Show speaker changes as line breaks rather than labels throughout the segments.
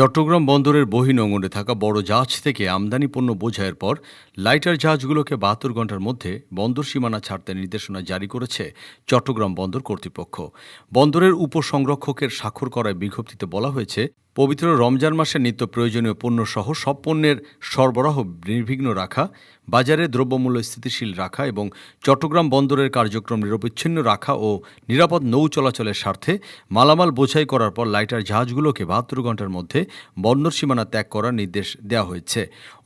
চট্টগ্রাম বন্দরের বহিনঙ্গনে থাকা বড় জাহাজ থেকে আমদানি পণ্য বোঝাইয়ের পর লাইটার জাহাজগুলোকে বাহাত্তর ঘণ্টার মধ্যে বন্দর সীমানা ছাড়তে নির্দেশনা জারি করেছে চট্টগ্রাম বন্দর কর্তৃপক্ষ। বন্দরের উপসংরক্ষকের স্বাক্ষর করায় বিজ্ঞপ্তিতে বলা হয়েছে পবিত্র রমজান মাসে নিত্য প্রয়োজনীয় পণ্যসহ সব পণ্যের সরবরাহ নির্বিঘ্ন রাখা, বাজারে দ্রব্যমূল্য স্থিতিশীল রাখা এবং চট্টগ্রাম বন্দরের কার্যক্রম নিরবিচ্ছিন্ন রাখা ও নিরাপদ নৌ চলাচলের স্বার্থে মালামাল বোঝাই করার পর লাইটার জাহাজগুলোকে বাহাত্তর ঘণ্টার মধ্যে বন্দর সীমানা ত্যাগ করার নির্দেশ দেওয়া হয়েছে।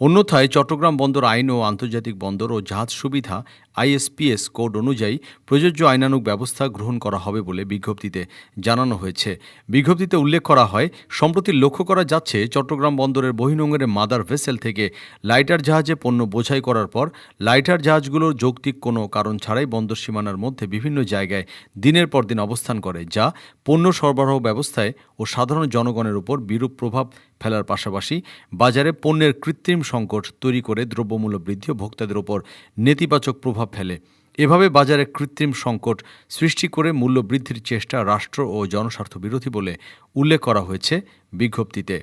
অন্যথায় চট্টগ্রাম বন্দর আইন ও আন্তর্জাতিক বন্দর ও জাহাজ সুবিধা আইএসপিএস কোড অনুযায়ী প্রযোজ্য আইনানুগ ব্যবস্থা গ্রহণ করা হবে বলে বিজ্ঞপ্তিতে জানানো হয়েছে। বিজ্ঞপ্তিতে উল্লেখ করা হয়, সম্প্রতি লক্ষ্য করা যাচ্ছে, চট্টগ্রাম বন্দরের বহিনোঙরে মাদার ভেসেল থেকে লাইটার জাহাজে পণ্য বোঝাই করার পর লাইটার জাহাজগুলোর যৌক্তিক কোনো কারণ ছাড়াই বন্দর সীমানার মধ্যে বিভিন্ন জায়গায় দিনের পর দিন অবস্থান করে, যা পণ্য সরবরাহ ব্যবস্থায় ও সাধারণ জনগণের উপর বিরূপ প্রভাব ফেলার পাশাপাশি বাজারে পণ্যের কৃত্রিম সংকট তৈরি করে দ্রব্যমূল্য বৃদ্ধি ও ভোক্তাদের উপর নেতিবাচক প্রভাব ফেলে। এভাবে বাজারে কৃত্রিম সংকট সৃষ্টি করে মূল্য বৃদ্ধির চেষ্টা রাষ্ট্র ও জনস্বার্থ বিরোধী বলে উল্লেখ করা হয়েছে বিজ্ঞপ্তিতে।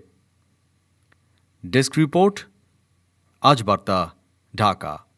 ডেস্ক রিপোর্ট, আজ বার্তা, ঢাকা।